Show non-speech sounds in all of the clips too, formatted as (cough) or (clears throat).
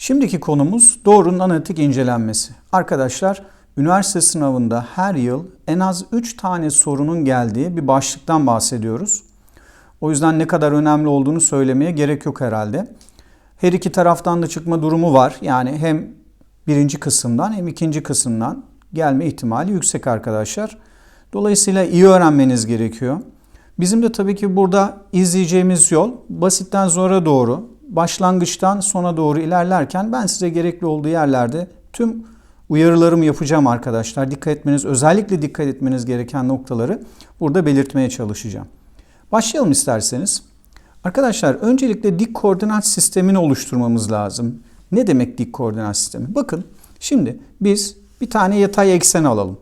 Şimdiki konumuz doğrunun analitik incelenmesi. Arkadaşlar üniversite sınavında her yıl en az 3 tane sorunun geldiği bir başlıktan bahsediyoruz. O yüzden ne kadar önemli olduğunu söylemeye gerek yok herhalde. Her iki taraftan da çıkma durumu var. Yani hem birinci kısımdan hem ikinci kısımdan gelme ihtimali yüksek arkadaşlar. Dolayısıyla iyi öğrenmeniz gerekiyor. Bizim de tabii ki burada izleyeceğimiz yol basitten zora doğru, başlangıçtan sona doğru ilerlerken ben size gerekli olduğu yerlerde tüm uyarılarımı yapacağım arkadaşlar. Dikkat etmeniz, özellikle dikkat etmeniz gereken noktaları burada belirtmeye çalışacağım. Başlayalım isterseniz. Arkadaşlar öncelikle dik koordinat sistemini oluşturmamız lazım. Ne demek dik koordinat sistemi? Bakın şimdi biz bir tane yatay eksen alalım.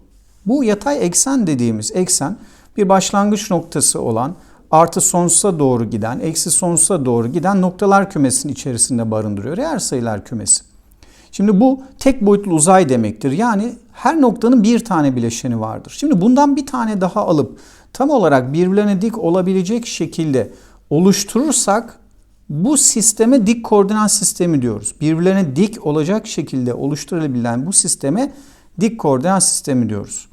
Bu yatay eksen dediğimiz eksen bir başlangıç noktası olan artı sonsuza doğru giden, eksi sonsuza doğru giden noktalar kümesinin içerisinde barındırıyor. Reel sayılar kümesi. Şimdi bu tek boyutlu uzay demektir. Yani her noktanın bir tane bileşeni vardır. Şimdi bundan bir tane daha alıp tam olarak birbirlerine dik olabilecek şekilde oluşturursak bu sisteme dik koordinat sistemi diyoruz. Birbirlerine dik olacak şekilde oluşturulabilen bu sisteme dik koordinat sistemi diyoruz.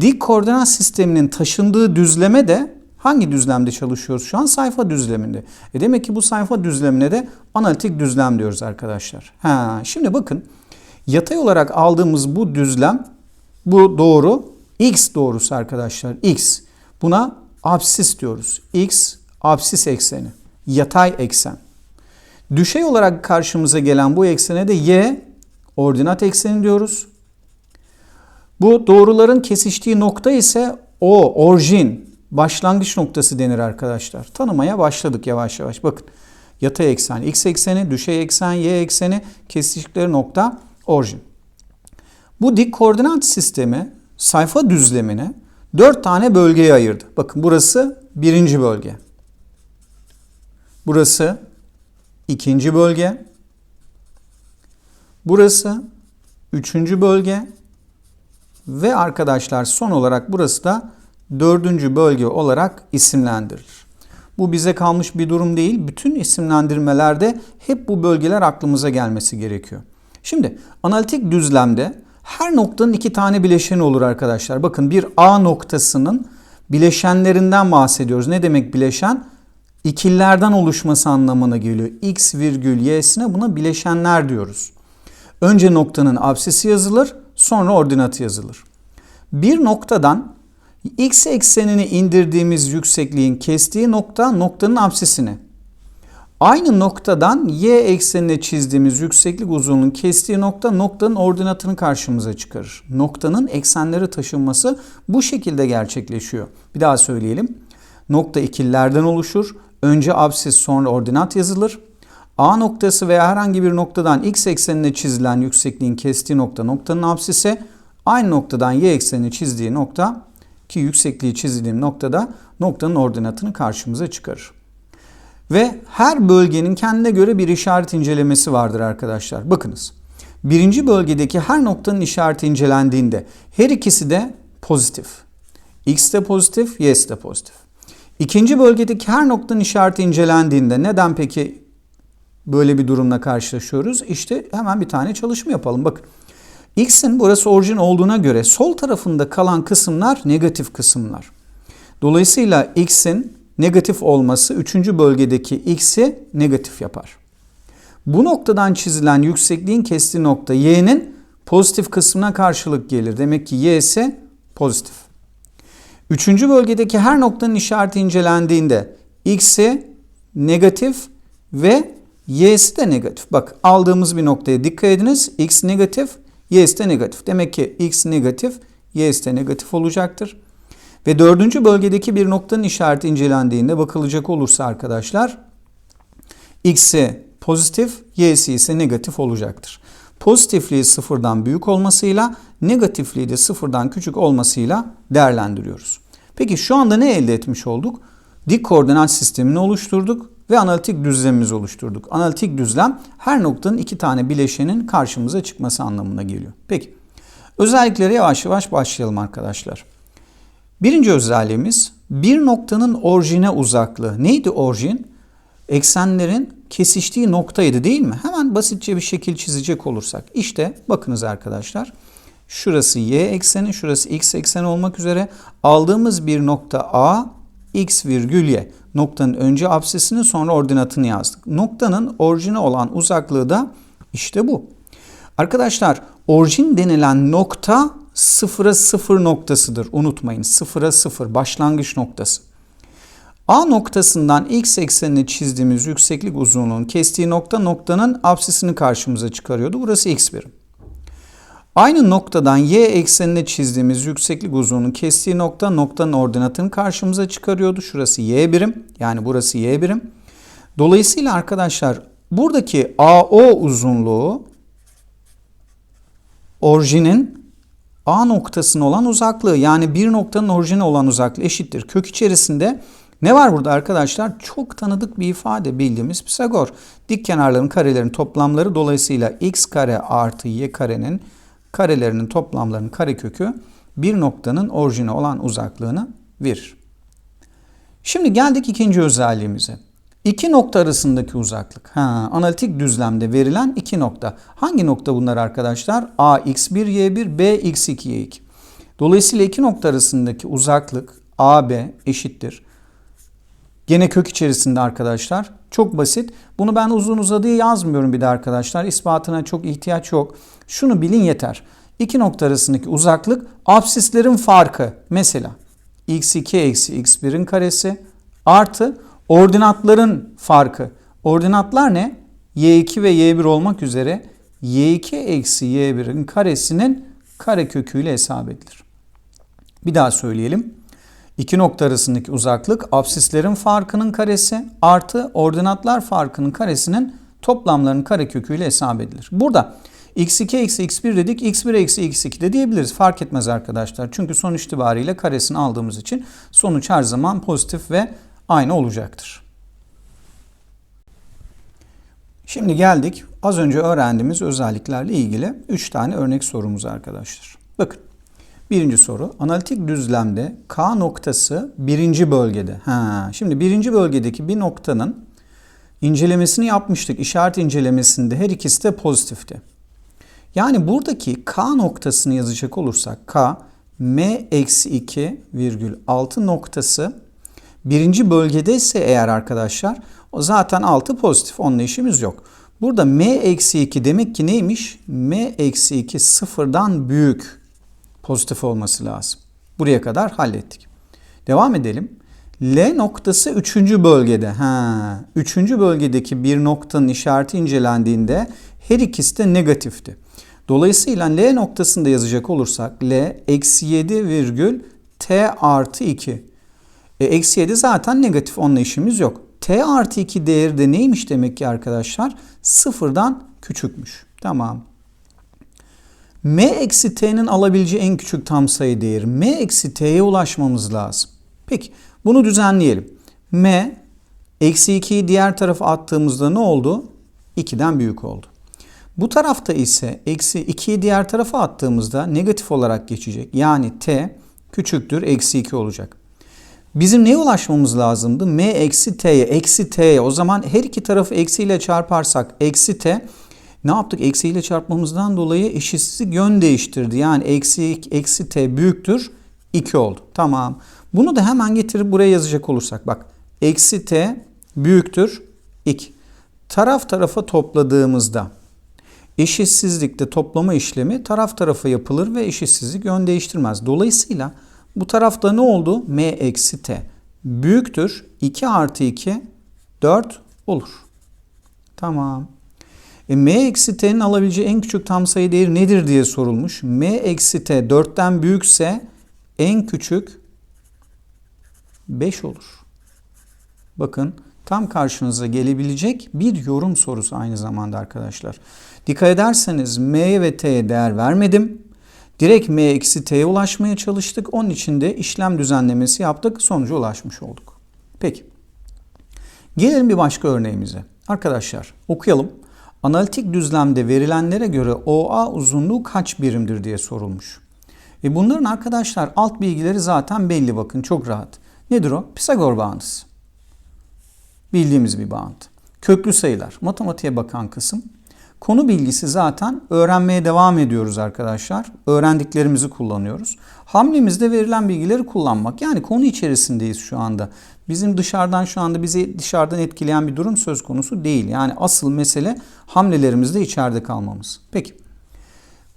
Dik koordinat sisteminin taşındığı düzleme de hangi düzlemde çalışıyoruz şu an? Sayfa düzleminde. E demek ki bu sayfa düzlemine de analitik düzlem diyoruz arkadaşlar. Ha, şimdi bakın yatay olarak aldığımız bu düzlem bu doğru x doğrusu arkadaşlar x. Buna absis diyoruz. x absis ekseni. Yatay eksen. Düşey olarak karşımıza gelen bu eksene de y ordinat ekseni diyoruz. Bu doğruların kesiştiği nokta ise o orijin başlangıç noktası denir arkadaşlar. Tanımaya başladık yavaş yavaş. Bakın yatay eksen x ekseni, düşey eksen y ekseni kesiştikleri nokta orijin. Bu dik koordinat sistemi sayfa düzlemini dört tane bölgeye ayırdı. Bakın burası birinci bölge. Burası ikinci bölge. Burası üçüncü bölge. Ve arkadaşlar son olarak burası da dördüncü bölge olarak isimlendirilir. Bu bize kalmış bir durum değil. Bütün isimlendirmelerde hep bu bölgeler aklımıza gelmesi gerekiyor. Şimdi analitik düzlemde her noktanın iki tane bileşeni olur arkadaşlar. Bakın bir A noktasının bileşenlerinden bahsediyoruz. Ne demek bileşen? İkillerden oluşması anlamına geliyor. X virgül y'sine buna bileşenler diyoruz. Önce noktanın absisi yazılır, sonra ordinatı yazılır. Bir noktadan x eksenini indirdiğimiz yüksekliğin kestiği nokta noktanın absisini. Aynı noktadan y eksenine çizdiğimiz yükseklik uzunluğunun kestiği nokta noktanın ordinatını karşımıza çıkarır. Noktanın eksenleri taşınması bu şekilde gerçekleşiyor. Bir daha söyleyelim. Nokta ikillerden oluşur. Önce absis sonra ordinat yazılır. A noktası veya herhangi bir noktadan x eksenine çizilen yüksekliğin kestiği nokta noktanın absisi. Aynı noktadan y eksenini çizdiği nokta ki yüksekliği çizdiğim noktada noktanın ordinatını karşımıza çıkarır. Ve her bölgenin kendine göre bir işaret incelemesi vardır arkadaşlar. Bakınız. Birinci bölgedeki her noktanın işareti incelendiğinde her ikisi de pozitif. X de pozitif, Y de pozitif. İkinci bölgedeki her noktanın işareti incelendiğinde neden peki böyle bir durumla karşılaşıyoruz? İşte hemen bir tane çalışma yapalım. Bakın. X'in burası orijin olduğuna göre sol tarafında kalan kısımlar negatif kısımlar. Dolayısıyla X'in negatif olması 3. bölgedeki X'i negatif yapar. Bu noktadan çizilen yüksekliğin kestiği nokta Y'nin pozitif kısmına karşılık gelir. Demek ki Y ise pozitif. Üçüncü bölgedeki her noktanın işareti incelendiğinde X'i negatif ve Y'si de negatif. Bak aldığımız bir noktaya dikkat ediniz. X negatif, Y'si de negatif. Demek ki X negatif, Y'si de negatif olacaktır. Ve dördüncü bölgedeki bir noktanın işareti incelendiğinde bakılacak olursa arkadaşlar X'i pozitif, Y'si ise negatif olacaktır. Pozitifliği sıfırdan büyük olmasıyla negatifliği de sıfırdan küçük olmasıyla değerlendiriyoruz. Peki şu anda ne elde etmiş olduk? Dik koordinat sistemini oluşturduk ve analitik düzlemimizi oluşturduk. Analitik düzlem her noktanın iki tane bileşenin karşımıza çıkması anlamına geliyor. Peki özelliklere yavaş yavaş başlayalım arkadaşlar. Birinci özelliğimiz bir noktanın orijine uzaklığı. Neydi orijin? Eksenlerin kesiştiği noktaydı değil mi? Hemen basitçe bir şekil çizecek olursak. İşte bakınız arkadaşlar. Şurası y ekseni, şurası x ekseni olmak üzere aldığımız bir nokta A x virgül y. Noktanın önce absisini sonra ordinatını yazdık. Noktanın orijine olan uzaklığı da işte bu. Arkadaşlar orijin denilen nokta sıfıra sıfır noktasıdır. Unutmayın sıfıra sıfır başlangıç noktası. A noktasından x eksenini çizdiğimiz yükseklik uzunluğunun kestiği nokta noktanın absisini karşımıza çıkarıyordu. Burası x birim. Aynı noktadan y eksenine çizdiğimiz yükseklik uzunluğunun kestiği nokta noktanın ordinatını karşımıza çıkarıyordu. Şurası y birim yani burası y birim. Dolayısıyla arkadaşlar buradaki AO uzunluğu orijinin A noktasına olan uzaklığı yani bir noktanın orijine olan uzaklığı eşittir. Kök içerisinde ne var burada arkadaşlar? Çok tanıdık bir ifade bildiğimiz Pisagor. Dik kenarların karelerin toplamları dolayısıyla x kare artı y karenin karelerinin toplamlarının karekökü bir noktanın orijine olan uzaklığını verir. Şimdi geldik ikinci özelliğimize. İki nokta arasındaki uzaklık. Ha, analitik düzlemde verilen iki nokta. Hangi nokta bunlar arkadaşlar? A x1 y1 B x2 y2. Dolayısıyla iki nokta arasındaki uzaklık AB eşittir. Gene kök içerisinde arkadaşlar. Çok basit. Bunu ben uzun uzadığı yazmıyorum bir de arkadaşlar. İspatına çok ihtiyaç yok. Şunu bilin yeter. İki nokta arasındaki uzaklık absislerin farkı. Mesela x2 eksi x1'in karesi artı ordinatların farkı. Ordinatlar ne? y2 ve y1 olmak üzere y2 eksi y1'in karesinin kareköküyle hesap edilir. Bir daha söyleyelim. İki nokta arasındaki uzaklık absislerin farkının karesi artı ordinatlar farkının karesinin toplamlarının kareköküyle hesap edilir. Burada x2 eksi x1 dedik x1 eksi x2 de diyebiliriz. Fark etmez arkadaşlar. Çünkü sonuç itibariyle karesini aldığımız için sonuç her zaman pozitif ve aynı olacaktır. Şimdi geldik az önce öğrendiğimiz özelliklerle ilgili 3 tane örnek sorumuz arkadaşlar. Bakın birinci soru analitik düzlemde K noktası birinci bölgede. Ha, şimdi birinci bölgedeki bir noktanın incelemesini yapmıştık. İşaret incelemesinde her ikisi de pozitifti. Yani buradaki K noktasını yazacak olursak K M-2 virgül 6 noktası birinci bölgede ise eğer arkadaşlar o zaten 6 pozitif onunla işimiz yok. Burada M-2 demek ki neymiş? M-2 sıfırdan büyük pozitif olması lazım. Buraya kadar hallettik. Devam edelim. L noktası 3. bölgede. Ha, 3. bölgedeki bir noktanın işareti incelendiğinde her ikisi de negatifti. Dolayısıyla L noktasında yazacak olursak L eksi 7 virgül T artı 2. E, eksi 7 zaten negatif onunla işimiz yok. T artı 2 değeri de neymiş demek ki arkadaşlar? Sıfırdan küçükmüş. Tamam. M eksi T'nin alabileceği en küçük tam sayı değeri. M eksi T'ye ulaşmamız lazım. Peki bunu düzenleyelim. M eksi 2'yi diğer tarafa attığımızda ne oldu? 2'den büyük oldu. Bu tarafta ise eksi 2'yi diğer tarafa attığımızda negatif olarak geçecek. Yani t küçüktür eksi 2 olacak. Bizim neye ulaşmamız lazımdı? m eksi t'ye, eksi t'ye. O zaman her iki tarafı eksiyle çarparsak eksi t ne yaptık? Eksiyle çarpmamızdan dolayı eşitsizlik yön değiştirdi. Yani eksi, eksi t büyüktür 2 oldu. Tamam. Bunu da hemen getirip buraya yazacak olursak bak. Eksi t büyüktür 2. Taraf tarafa topladığımızda eşitsizlikte toplama işlemi taraf tarafa yapılır ve eşitsizlik yön değiştirmez. Dolayısıyla bu tarafta ne oldu? m eksi t büyüktür 2 artı 2 4 olur. Tamam. E, m eksi t'nin alabileceği en küçük tam sayı değeri nedir diye sorulmuş. m eksi t 4'ten büyükse en küçük 5 olur. Bakın tam karşınıza gelebilecek bir yorum sorusu aynı zamanda arkadaşlar. Dikkat ederseniz m ve t'ye değer vermedim. Direkt m eksi t'ye ulaşmaya çalıştık. Onun için de işlem düzenlemesi yaptık. Sonuca ulaşmış olduk. Peki. Gelelim bir başka örneğimize. Arkadaşlar okuyalım. Analitik düzlemde verilenlere göre OA uzunluğu kaç birimdir diye sorulmuş. E bunların arkadaşlar alt bilgileri zaten belli bakın çok rahat. Nedir o? Pisagor bağıntısı. Bildiğimiz bir bağıntı. Köklü sayılar. Matematiğe bakan kısım. Konu bilgisi zaten öğrenmeye devam ediyoruz arkadaşlar. Öğrendiklerimizi kullanıyoruz. Hamlemizde verilen bilgileri kullanmak. Yani konu içerisindeyiz şu anda. Bizim dışarıdan şu anda bizi dışarıdan etkileyen bir durum söz konusu değil. Yani asıl mesele hamlelerimizde içeride kalmamız. Peki.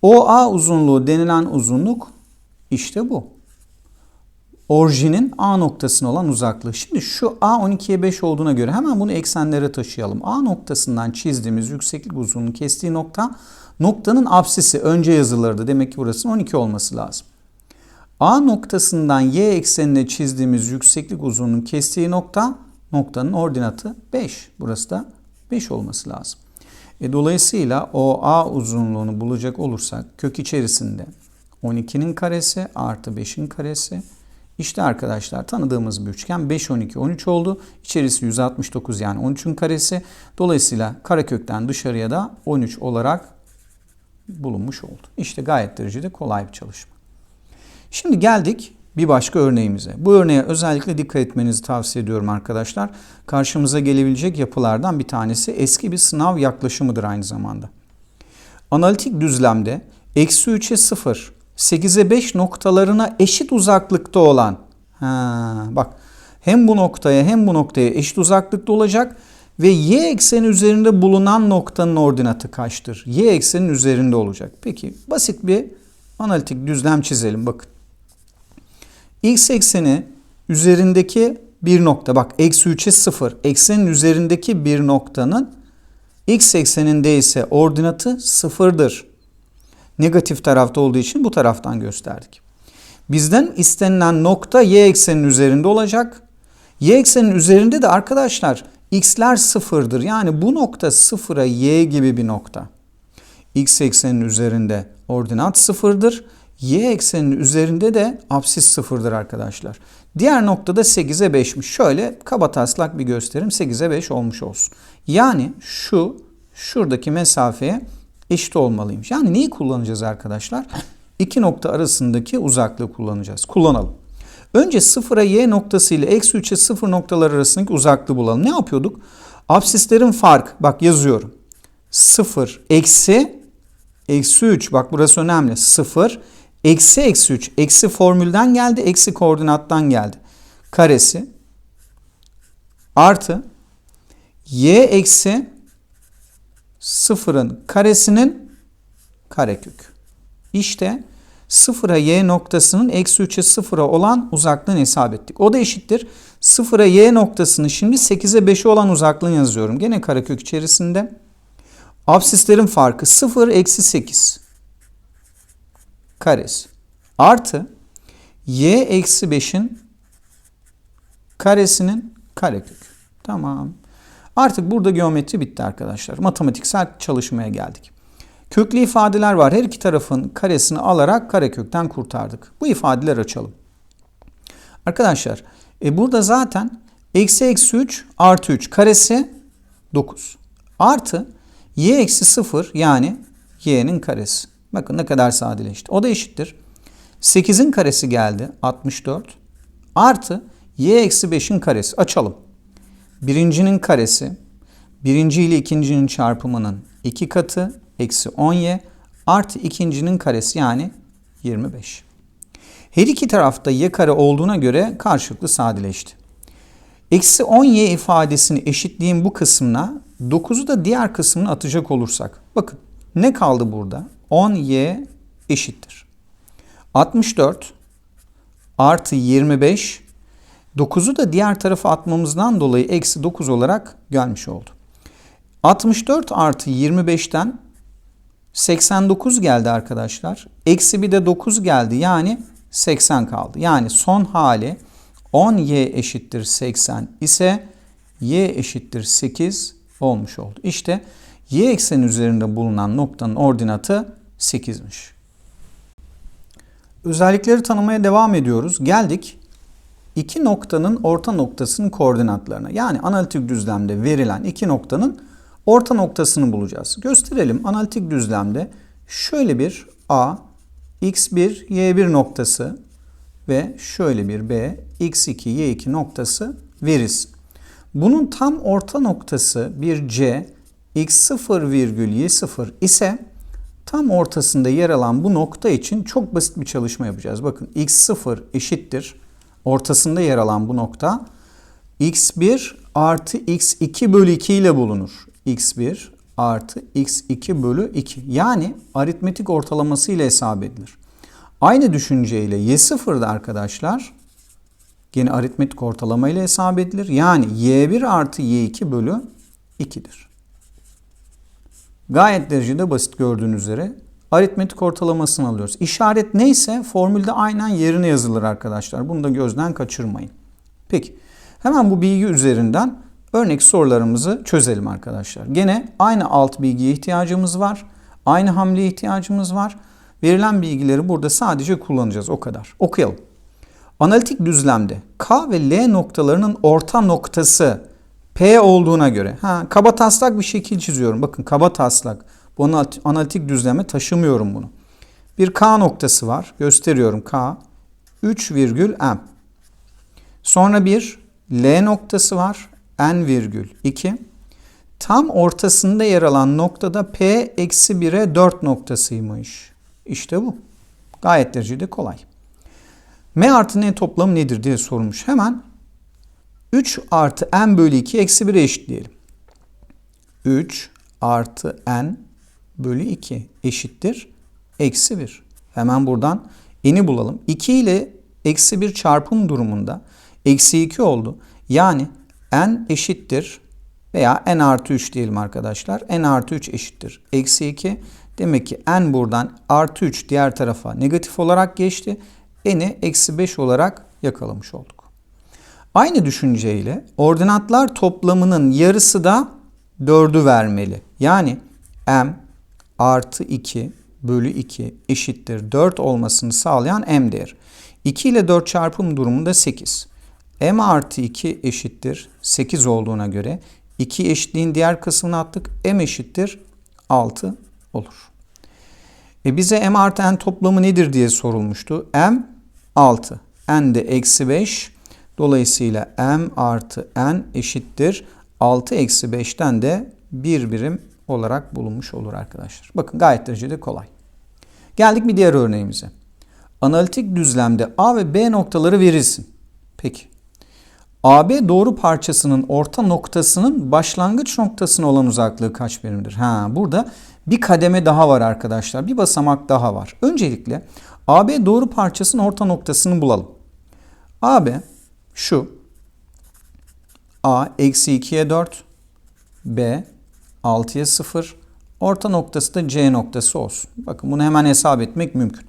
OA uzunluğu denilen uzunluk işte bu. Orijinin A noktasına olan uzaklığı. Şimdi şu A 12'ye 5 olduğuna göre hemen bunu eksenlere taşıyalım. A noktasından çizdiğimiz yükseklik uzunluğunu kestiği nokta noktanın apsisi önce yazılırdı. Demek ki burasının 12 olması lazım. A noktasından Y eksenine çizdiğimiz yükseklik uzunluğunun kestiği nokta noktanın ordinatı 5. Burası da 5 olması lazım. E, dolayısıyla o A uzunluğunu bulacak olursak kök içerisinde 12'nin karesi artı 5'in karesi. İşte arkadaşlar tanıdığımız bir üçgen 5, 12, 13 oldu. İçerisi 169 yani 13'ün karesi. Dolayısıyla karekökten dışarıya da 13 olarak bulunmuş oldu. İşte gayet derecede kolay bir çalışma. Şimdi geldik bir başka örneğimize. Bu örneğe özellikle dikkat etmenizi tavsiye ediyorum arkadaşlar. Karşımıza gelebilecek yapılardan bir tanesi eski bir sınav yaklaşımıdır aynı zamanda. Analitik düzlemde eksi 3'e 0, 8'e 5 noktalarına eşit uzaklıkta olan ha, bak hem bu noktaya hem bu noktaya eşit uzaklıkta olacak ve y ekseni üzerinde bulunan noktanın ordinatı kaçtır? Y eksenin üzerinde olacak. Peki basit bir analitik düzlem çizelim bakın. X ekseni üzerindeki bir nokta bak eksi 3'e 0 eksenin üzerindeki bir noktanın x ekseninde ise ordinatı sıfırdır. Negatif tarafta olduğu için bu taraftan gösterdik. Bizden istenilen nokta y eksenin üzerinde olacak. Y eksenin üzerinde de arkadaşlar x'ler sıfırdır. Yani bu nokta sıfıra y gibi bir nokta. x eksenin üzerinde ordinat sıfırdır y ekseninin üzerinde de apsis sıfırdır arkadaşlar. Diğer noktada 8'e 5'miş. Şöyle kaba taslak bir gösterim 8'e 5 olmuş olsun. Yani şu şuradaki mesafeye eşit olmalıymış. Yani neyi kullanacağız arkadaşlar? (clears throat) İki nokta arasındaki uzaklığı kullanacağız. Kullanalım. Önce 0'a y noktası ile eksi 3'e 0 noktalar arasındaki uzaklığı bulalım. Ne yapıyorduk? Apsislerin fark. Bak yazıyorum. 0 eksi eksi 3. Bak burası önemli. 0 Eksi eksi 3. Eksi formülden geldi. Eksi koordinattan geldi. Karesi. Artı. Y eksi sıfırın karesinin karekök. İşte sıfıra y noktasının eksi 3'e sıfıra olan uzaklığını hesap ettik. O da eşittir. Sıfıra y noktasını şimdi 8'e 5'e olan uzaklığını yazıyorum. Gene karekök içerisinde. Absislerin farkı 0 eksi 8 karesi artı y eksi 5'in karesinin karekök. Tamam. Artık burada geometri bitti arkadaşlar. Matematiksel çalışmaya geldik. Köklü ifadeler var. Her iki tarafın karesini alarak karekökten kurtardık. Bu ifadeler açalım. Arkadaşlar e burada zaten eksi eksi 3 artı 3 karesi 9. Artı y eksi 0 yani y'nin karesi. Bakın ne kadar sadeleşti. O da eşittir. 8'in karesi geldi 64. Artı y eksi 5'in karesi. Açalım. Birincinin karesi birinci ile ikincinin çarpımının iki katı eksi 10y artı ikincinin karesi yani 25. Her iki tarafta y kare olduğuna göre karşılıklı sadeleşti. Eksi 10y ifadesini eşitliğin bu kısmına 9'u da diğer kısmına atacak olursak. Bakın ne kaldı burada? 10y eşittir. 64 artı 25 9'u da diğer tarafa atmamızdan dolayı eksi 9 olarak gelmiş oldu. 64 artı 25'ten 89 geldi arkadaşlar. Eksi bir de 9 geldi yani 80 kaldı. Yani son hali 10y eşittir 80 ise y eşittir 8 olmuş oldu. İşte y ekseni üzerinde bulunan noktanın ordinatı 8'miş. Özellikleri tanımaya devam ediyoruz. Geldik iki noktanın orta noktasının koordinatlarına. Yani analitik düzlemde verilen iki noktanın orta noktasını bulacağız. Gösterelim. Analitik düzlemde şöyle bir A, x1, y1 noktası ve şöyle bir B, x2, y2 noktası verilsin. Bunun tam orta noktası bir C x0 virgül y0 ise tam ortasında yer alan bu nokta için çok basit bir çalışma yapacağız. Bakın x0 eşittir. Ortasında yer alan bu nokta x1 artı x2 bölü 2 ile bulunur. x1 artı x2 bölü 2. Yani aritmetik ortalaması ile hesap edilir. Aynı düşünceyle y0 da arkadaşlar Yine aritmetik ortalama ile hesap edilir. Yani y1 artı y2 bölü 2'dir. Gayet derecede basit gördüğünüz üzere aritmetik ortalamasını alıyoruz. İşaret neyse formülde aynen yerine yazılır arkadaşlar. Bunu da gözden kaçırmayın. Peki hemen bu bilgi üzerinden örnek sorularımızı çözelim arkadaşlar. Gene aynı alt bilgiye ihtiyacımız var. Aynı hamleye ihtiyacımız var. Verilen bilgileri burada sadece kullanacağız o kadar. Okuyalım. Analitik düzlemde K ve L noktalarının orta noktası P olduğuna göre. Ha, kaba taslak bir şekil çiziyorum. Bakın kaba taslak. Bu analitik düzleme taşımıyorum bunu. Bir K noktası var. Gösteriyorum K. 3 virgül M. Sonra bir L noktası var. N virgül 2. Tam ortasında yer alan noktada P eksi 1'e 4 noktasıymış. İşte bu. Gayet derecede kolay. M artı N toplamı nedir diye sormuş. Hemen 3 artı N bölü 2 eksi 1'e eşitleyelim. 3 artı N bölü 2 eşittir. Eksi 1. Hemen buradan N'i bulalım. 2 ile eksi 1 çarpım durumunda eksi 2 oldu. Yani N eşittir veya N artı 3 diyelim arkadaşlar. N artı 3 eşittir. Eksi 2. Demek ki N buradan artı 3 diğer tarafa negatif olarak geçti n'i eksi 5 olarak yakalamış olduk. Aynı düşünceyle ordinatlar toplamının yarısı da 4'ü vermeli. Yani m artı 2 bölü 2 eşittir 4 olmasını sağlayan m değer. 2 ile 4 çarpım durumunda 8. m artı 2 eşittir 8 olduğuna göre 2 eşitliğin diğer kısmını attık. m eşittir 6 olur. E bize m artı n toplamı nedir diye sorulmuştu. m 6. n de eksi 5. Dolayısıyla m artı n eşittir. 6 eksi 5'ten de 1 birim olarak bulunmuş olur arkadaşlar. Bakın gayet derecede kolay. Geldik bir diğer örneğimize. Analitik düzlemde A ve B noktaları verilsin. Peki. AB doğru parçasının orta noktasının başlangıç noktasına olan uzaklığı kaç birimdir? Ha, burada bir kademe daha var arkadaşlar. Bir basamak daha var. Öncelikle AB doğru parçasının orta noktasını bulalım. AB şu. A eksi 2'ye 4. B 6'ya 0. Orta noktası da C noktası olsun. Bakın bunu hemen hesap etmek mümkün.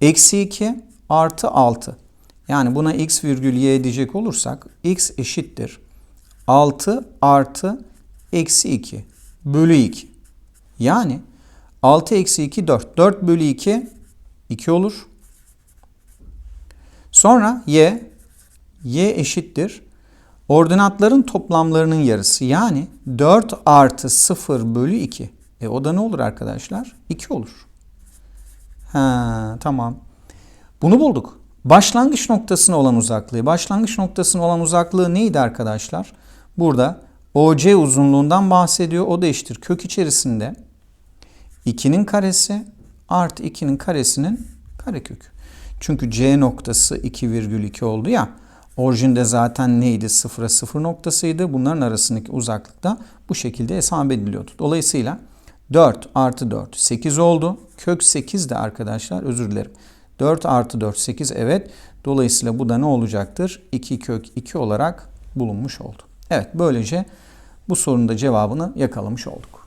Eksi 2 artı 6. Yani buna x virgül y diyecek olursak x eşittir. 6 artı eksi 2 bölü 2. Yani 6 eksi 2 4. 4 bölü 2 2 olur. Sonra y, y eşittir. Ordinatların toplamlarının yarısı yani 4 artı 0 bölü 2. E o da ne olur arkadaşlar? 2 olur. Ha, tamam. Bunu bulduk. Başlangıç noktasına olan uzaklığı. Başlangıç noktasına olan uzaklığı neydi arkadaşlar? Burada OC uzunluğundan bahsediyor. O da eşittir. Kök içerisinde 2'nin karesi artı 2'nin karesinin karekök. Çünkü C noktası 2,2 oldu ya. Orijinde zaten neydi? Sıfıra sıfır noktasıydı. Bunların arasındaki uzaklıkta bu şekilde hesap ediliyordu. Dolayısıyla 4 artı 4 8 oldu. Kök 8 de arkadaşlar özür dilerim. 4 artı 4 8 evet. Dolayısıyla bu da ne olacaktır? 2 kök 2 olarak bulunmuş oldu. Evet böylece bu sorunun da cevabını yakalamış olduk.